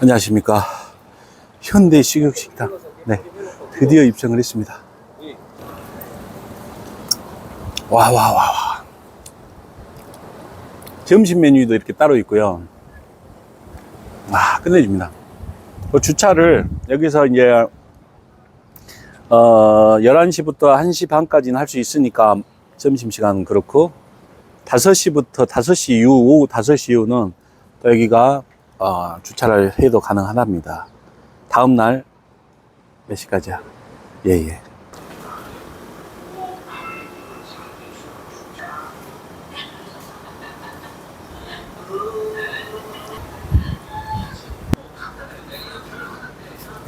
안녕하십니까. 현대 식육식당. 네. 드디어 입성을 했습니다. 와, 와, 와, 와. 점심 메뉴도 이렇게 따로 있고요. 아, 끝내줍니다. 그 주차를 여기서 이제, 어, 11시부터 1시 반까지는 할 수 있으니까 점심시간은 그렇고, 5시부터 5시 이후, 오후 5시 이후는 또 여기가 어, 주차를 해도 가능하답니다. 다음 날 몇 시까지야? 예, 예.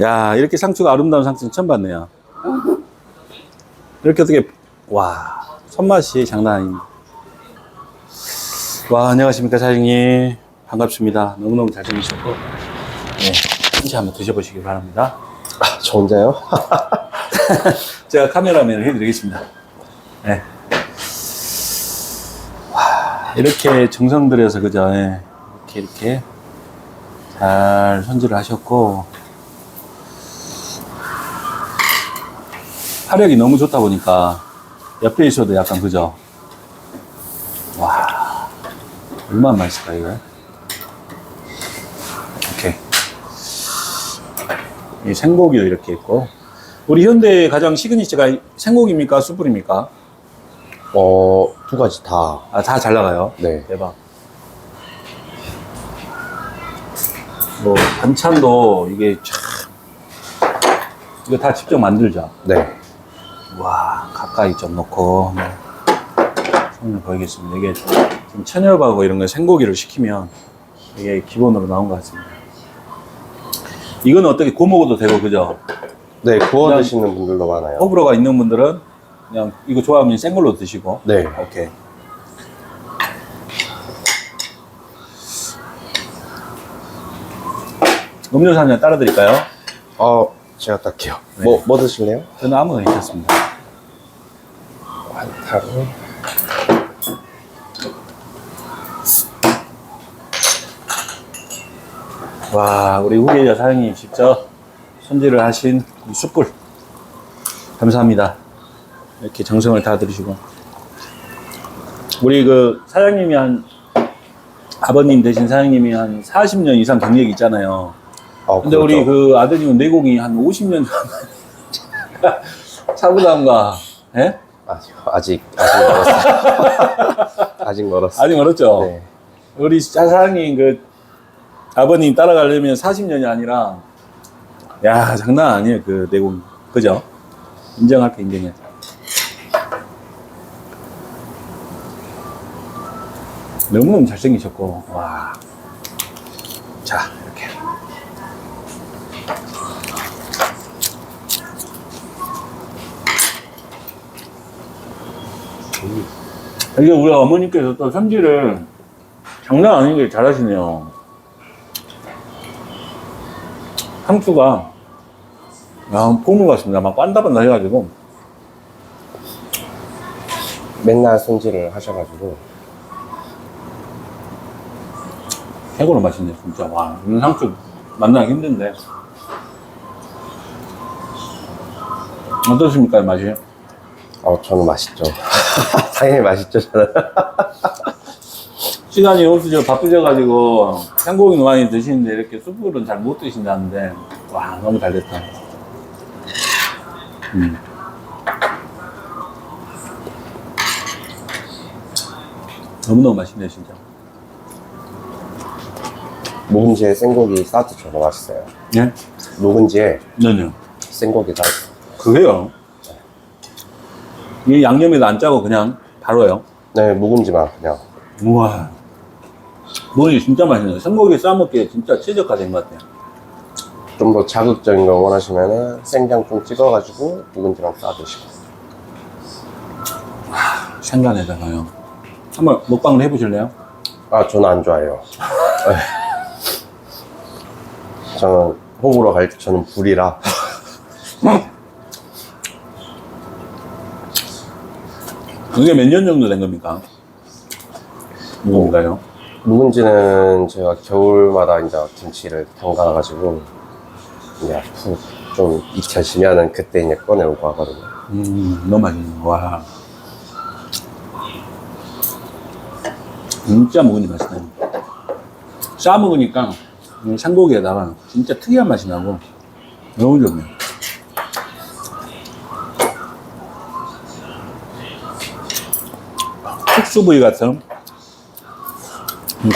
야, 이렇게 상추가 아름다운 상추는 처음 봤네요. 이렇게 어떻게, 와, 손맛이 장난 아닙니다. 와, 안녕하십니까, 사장님. 반갑습니다. 너무너무 잘생기셨고, 네, 한시 한번 드셔보시기 바랍니다. 아, 저 혼자요? 제가 카메라맨을 해드리겠습니다. 네. 와, 이렇게 정성 들여서, 그죠? 예. 이렇게, 이렇게 잘 손질을 하셨고, 화력이 너무 좋다 보니까 옆에 있어도 약간, 그죠? 와, 얼마나 맛있을까, 이거? 오케이. 이 생고기도 이렇게 있고, 우리 현대의 가장 시그니처가 생고기입니까? 숯불입니까? 어, 두 가지 다. 아, 다 잘 나가요. 네. 대박. 뭐, 반찬도 이게 참, 이거 다 직접 만들죠. 네. 와, 가까이 좀 놓고, 네. 손을 보이겠습니다. 이게 지금 천엽하고 이런 거 생고기를 시키면 이게 기본으로 나온 것 같습니다. 이건 어떻게 구워 먹어도 되고, 그죠? 네, 구워 그냥- 드시는 분들도 많아요. 호불호가 있는 분들은 그냥 이거 좋아하면 생 걸로 드시고. 네. 오케이. 음료수 한 잔 따라 드릴까요? 어, 제가 딸게요. 네. 뭐, 뭐 드실래요? 저는 아무거나 괜찮습니다. 한타 와, 우리 후계자 사장님 직접 손질을 하신 이 숯불. 감사합니다. 이렇게 정성을 다 들으시고. 우리 그 사장님이 한, 아버님 되신 사장님이 한 40년 이상 경력이 있잖아요. 어, 근데 우리 그 아드님은 내공이 한 50년 차보다인가, 예? 아직, 아직, 아직 멀었어요. 아직 멀었어요. 아직 멀었죠? 네. 우리 사장님 그 아버님 따라가려면 40년이 아니라 야 장난 아니에요 그 내공 그죠? 인정할 게 인정해 너무너무 잘생기셨고 와. 자 이렇게 이게 우리 어머니께서 또 손질을 장난 아니게 잘하시네요. 상추가 야, 포물 같습니다. 막 반다반다 해가지고 맨날 손질을 하셔가지고. 최고로 맛있네 진짜. 와, 이런 상추 만나기 힘든데 어떻습니까 이 맛이? 어, 저는 맛있죠. 당연히 맛있죠, 저는. 시간이 없으셔 바쁘셔가지고 생고기 많이 드시는데 이렇게 숯불은 잘 못 드신다는데 와 너무 잘 됐다. 음. 너무너무 맛있네 진짜. 묵은지에 생고기 저거 맛있어요. 예? 묵은지에 네네. 생고기 싸. 그게요. 이 양념에도 안 짜고 그냥 바로요. 네, 묵은지만 그냥. 우와. 뭐이 진짜 맛있네요. 생고기 싸먹기에 진짜 최적화된 것 같아요. 좀 더 자극적인 거 원하시면은 생장 좀 찍어가지고 묵은지만 싸 드시고. 생간에다가요. 한번 먹방을 해보실래요? 아, 저는 안 좋아해요. 네. 저는 호불호 갈때 저는 불이라. 이게 몇 년 정도 된 겁니까? 무거운가요? 묵은지는 제가 겨울마다 이제 김치를 담가가지고 이제 푹좀 익혀지면은 그때 이제 꺼내오고 하거든요. 음, 너무 맛있네. 와. 진짜 묵은지 맛있네. 싸 먹으니까 이 생고기에다가 진짜 특이한 맛이 나고 너무 좋네요. 특수 부위 같은 음,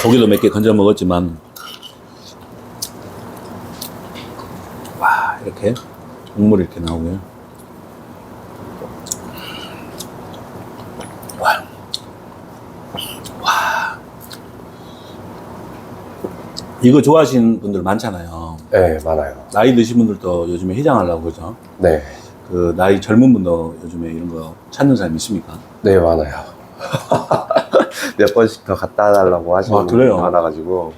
고기도 몇 개 건져 먹었지만 와 이렇게 국물이 이렇게 나오고요. 와. 와. 이거 좋아하시는 분들 많잖아요. 네, 많아요. 나이 드신 분들도 요즘에 해장하려고 그러죠. 네, 그 나이 젊은 분도 요즘에 이런 거 찾는 사람 있습니까? 네 많아요. 몇 번씩 더 갖다 달라고 하시는 아, 분들이 그래요? 많아가지고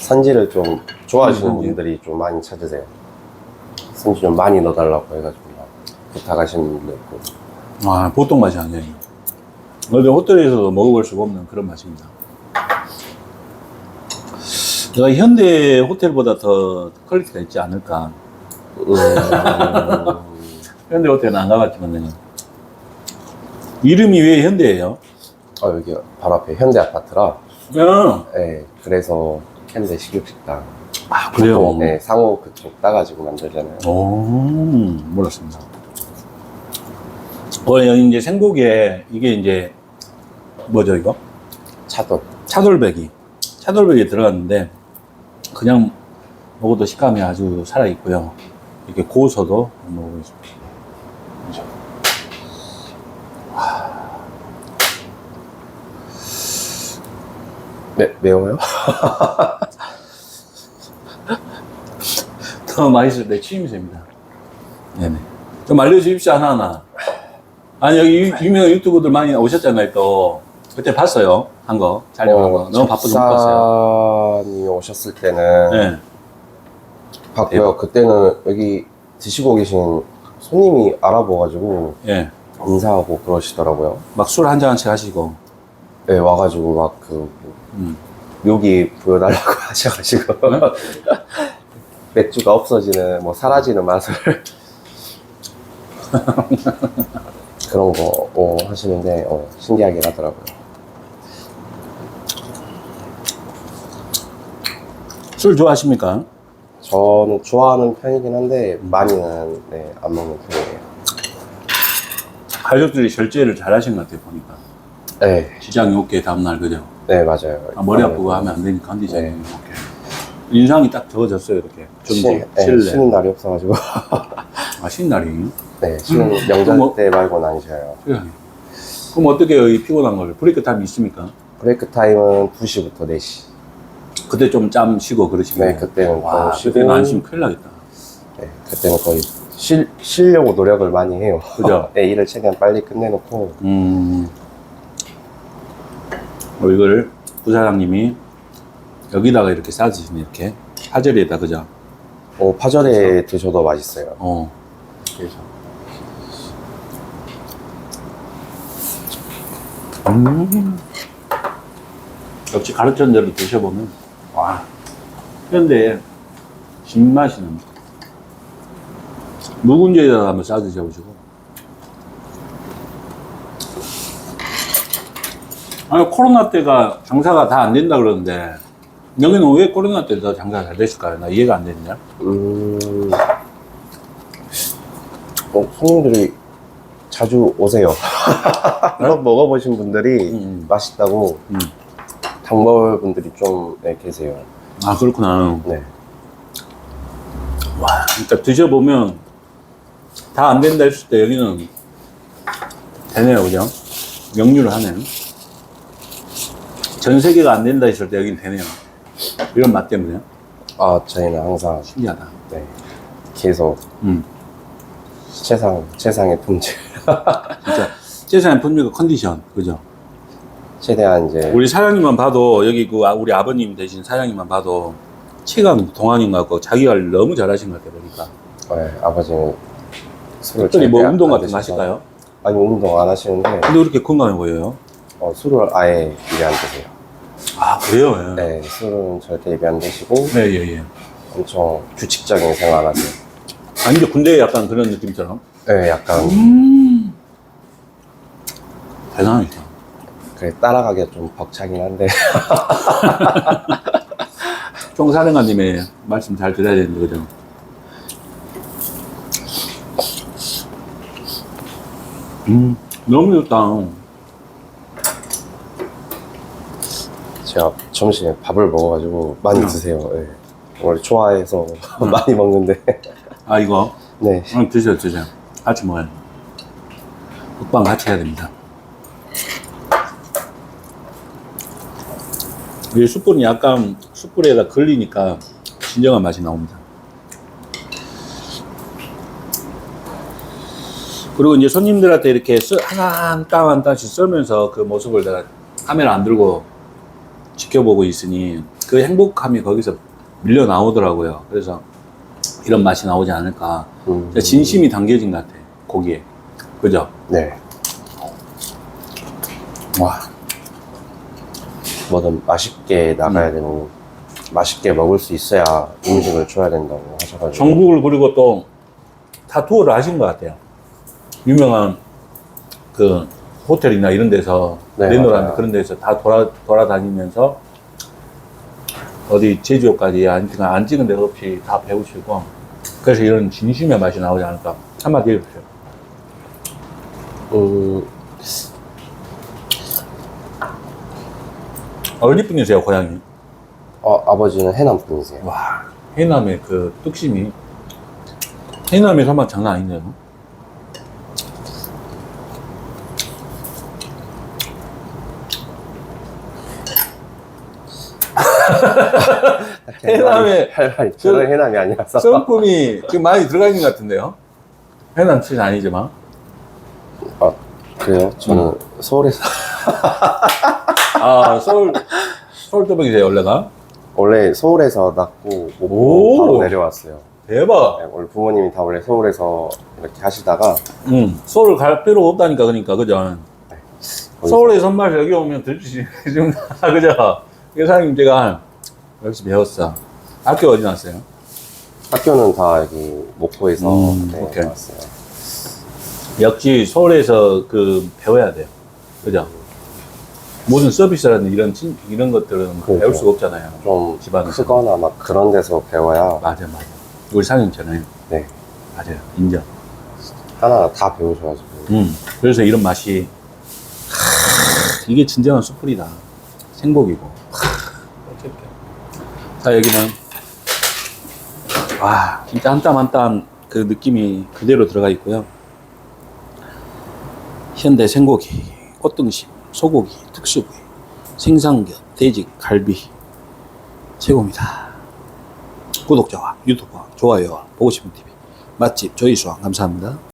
산지를 좀 좋아하시는 산지. 분들이 좀 많이 찾으세요. 산지 좀 많이 넣어달라고 해가지고 막 부탁하시는 분도 있고. 아, 보통 맛이 아니에요. 어디 호텔에서도 먹어볼 수가 없는 그런 맛입니다. 내가 현대 호텔보다 더 퀄리티가 있지 않을까. 음, 현대 호텔은 안 가봤지만 내가. 이름이 왜 현대예요? 어, 여기 바로 앞에 현대 아파트라. 야. 네, 그래서 현대 식육식당. 아, 그래요? 보통, 네, 상호 그쪽 따가지고 만들잖아요. 오, 몰랐습니다. 어, 여기 이제 생고기에 이게 이제 뭐죠, 이거? 차돈. 차돌배기. 차돌배기 들어갔는데 그냥 먹어도 식감이 아주 살아있고요. 이렇게 고소도 먹어보겠습니다. 네, 매워요? 더 맛있을 때 취임새입니다. 네네. 좀 알려주십시오, 하나하나. 아니, 여기 유- 유명한 유튜브들 많이 오셨잖아요, 또. 그때 봤어요, 한 거. 촬영한 거. 너무 바빠서 못 봤어요. 작사님이 오셨을 때는 네. 봤고요. 그때는 여기 드시고 계신 손님이 알아봐가지고 예. 인사하고 그러시더라고요. 막 술 한 잔씩 하시고. 네, 와가지고 막 그 음. 묘기 보여달라고 하셔가지고 네? 맥주가 없어지는 뭐 사라지는 맛을 그런 거 어, 하시는데 어, 신기하긴 하더라고요. 술 좋아하십니까? 저는 좋아하는 편이긴 한데 많이는 네, 안 먹는 편이에요. 가족들이 절제를 잘 하신 것 같아요, 보니까. 네, 지장이 없게 다음날, 그죠? 네 맞아요. 아, 머리 아프고 하면 안 되니까 컨디션이 네. 이렇게. 인상이 딱 적어졌어요, 이렇게. 좀 쉬, 더 네, 실내. 쉬는 날이 없어가지고 아, 신날이. 네, 쉬는 그럼 명절 뭐- 때 말고는. 세상에. 그럼 어떻게 이 피곤한 걸? 브레이크 타임이 있습니까? 브레이크 타임은 2시부터 4시. 그때 좀 짬 쉬고 그러시면. 네, 그때는 와, 좀 쉬고. 그때는 안 쉬면 큰일 나겠다. 네, 그때는 거의 쉴, 쉬려고 노력을 많이 해요. 그죠? 네, 일을 최대한 빨리 끝내놓고 음. 어, 이걸 부사장님이 여기다가 이렇게 싸주시네, 이렇게. 파절이에다, 그죠? 어, 파절에 드셔도 맛있어요. 어. 그래서. 음. 역시 가르친 대로 드셔보면, 와. 현대 진맛이 납니다. 묵은지에다가 한번 싸 드셔보시고. 아니, 코로나 때가 장사가 다 안 된다 그러는데, 여기는 왜 코로나 때 더 장사가 잘 됐을까요? 나 이해가 안 되는데. 음, 어, 손님들이 자주 오세요. 한번 먹어보신 분들이 음. 맛있다고 음. 당벌 분들이 좀 네, 계세요. 아, 그렇구나. 네. 와, 그러니까 드셔보면 다 안 된다 했을 때 여기는 되네요, 그죠? 명료를 하네. 전 세계가 안 된다 했을 때 여기는 되네요. 이런 맛 때문에. 아, 저희는 항상 신기하다. 네, 계속 음, 최상, 최상의 품질. 진짜. 세상의 분명히 컨디션, 그죠? 최대한 이제 우리 사장님만 봐도, 여기 그 아- 우리 아버님 대신 사장님만 봐도 체감 동안인 것 같고 자기 관리를 너무 잘하신 것 같아요, 보니까. 네, 아버지는 술을 특별히 뭐 안 운동 같은 거 드셔서. 하실까요? 아니 운동 안 하시는데 근데 왜 이렇게 건강해 보여요? 어, 술을 아예 이제 안 드세요. 아, 그래요? 예. 네, 술은 절대 입에 안 드시고 네, 예, 예. 엄청 규칙적인 생활 하세요. 아니, 이제 군대 약간 그런 느낌처럼. 네, 약간 음. 대단하다. 그래 따라가기가 좀 벅차긴 한데 총사령관님의 말씀 잘 들어야 되는데, 그죠? 음, 너무 좋다. 제가 점심에 밥을 먹어가지고 많이 음. 드세요. 네. 원래 좋아해서 많이 먹는데 아, 이거. 네. 응, 드세요, 드세요. 같이 먹어요. 먹방 같이 해야 됩니다. 이 숯불이 약간 숯불에다 걸리니까 진정한 맛이 나옵니다. 그리고 이제 손님들한테 이렇게 쓰- 하나 한땀 한 땀씩 썰면서 그 모습을 내가 카메라 안 들고 지켜보고 있으니 그 행복함이 거기서 밀려 나오더라고요. 그래서 이런 맛이 나오지 않을까. 음. 진심이 담겨진 것 같아, 고기에. 그죠? 네. 와. 뭐든 맛있게 나가야 음. 되고 맛있게 먹을 수 있어야 음식을 줘야 된다고 하셔가지고 전국을 그리고 또다 투어를 하신 것 같아요. 유명한 그 호텔이나 이런 데서, 네, 맞아요. 그런 데서 다 돌아, 돌아다니면서 어디 제주도까지 안, 안 찍은 데 없이 다 배우시고 그래서 이런 진심의 맛이 나오지 않을까. 한마디 해주세요. 음, 어디 분이세요, 고향이? 어, 아버지는 해남 분이세요. 와, 해남의 그 뚝심이. 해남의 선맛 장난 아니네요. 해남에 할 말이 저는 해남이 아니라서 썸품이 지금 많이 들어가 있는 것 같은데요? 해남 출신 아니지만. 아, 그래요? 저는 음. 서울에서 아, 서울, 서울 또박이세요, 원래가? 원래 서울에서 낳고 오. 오. 바로 내려왔어요. 대박. 네, 원래 부모님이 다 원래 서울에서 이렇게 하시다가 응, 서울 갈 필요가 없다니까, 그러니까, 그죠? 거기서 서울의 선맛을 여기 오면 들지, 지금, 그죠? 회사님 제가 여기서 배웠어. 학교 어디 나왔어요? 학교는 다 여기 목포에서 음, 네, 오케이. 나왔어요. 역시 서울에서 그 배워야 돼요. 그죠? 모든 서비스라는 이런 친- 이런 것들은 배울 그렇죠. 수가 없잖아요. 좀 집안에서. 크거나 막 그런 데서 배워야 맞아, 맞아. 우리 상인처럼. 네 맞아요. 인정. 하나 다 배우셔가지고 음. 그래서 이런 맛이 하, 이게 진정한 숯불이다. 하, 어떡해. 자 여기는 와 진짜 한 땀 한 땀 그 느낌이 그대로 들어가 있고요. 현대 생고기, 꽃등심, 소고기, 특수부위, 생삼겹, 돼지, 갈비 최고입니다. 구독자와 유튜버, 좋아요와 보고 싶은 TV 맛집 조이수왕 감사합니다.